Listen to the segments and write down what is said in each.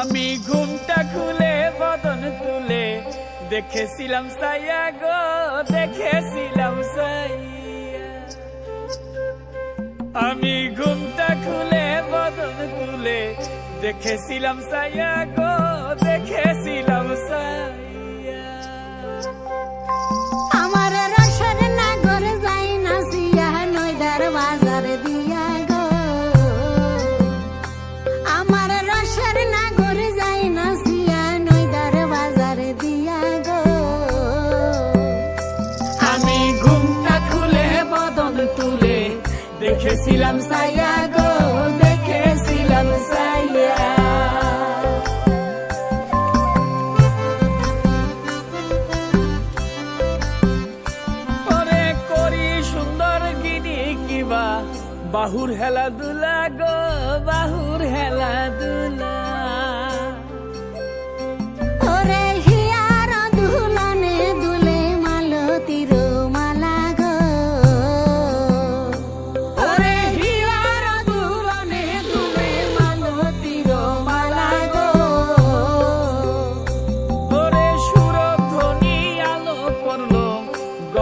আমি ঘুমটা খুলে, বদন তুলে দেখেছিলাম সাইয়া গো, দেখেছিলাম সাইয়া আমি ঘুমটা খুলে, বদন তুলে দেখেছিলাম সাইয়া গো দেখেছিলাম দেখেছিলাম সাইয়া গো, দেখেছিলাম সাইয়া ওরে করি সুন্দর গিনি কিবা, বাহুর হেলা দুলা গো, বাহুর হেলা দুলা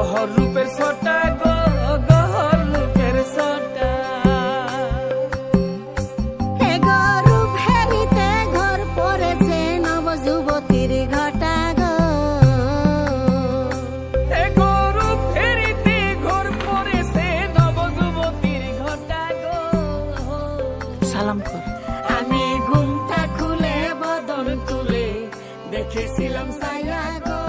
গহর রূপের ছটা গো গহর রূপের ছটা। হে গরু ফেরিতে ঘর পড়েছে নব যুবতীর ঘটা গো। এ গরু ফেরিতে ঘর পড়েছে নবযুবতীর ঘটা গো। সালাম কর। আমি ঘুমটা খুলে বদন তুলে দেখেছিলাম সাইয়া গো।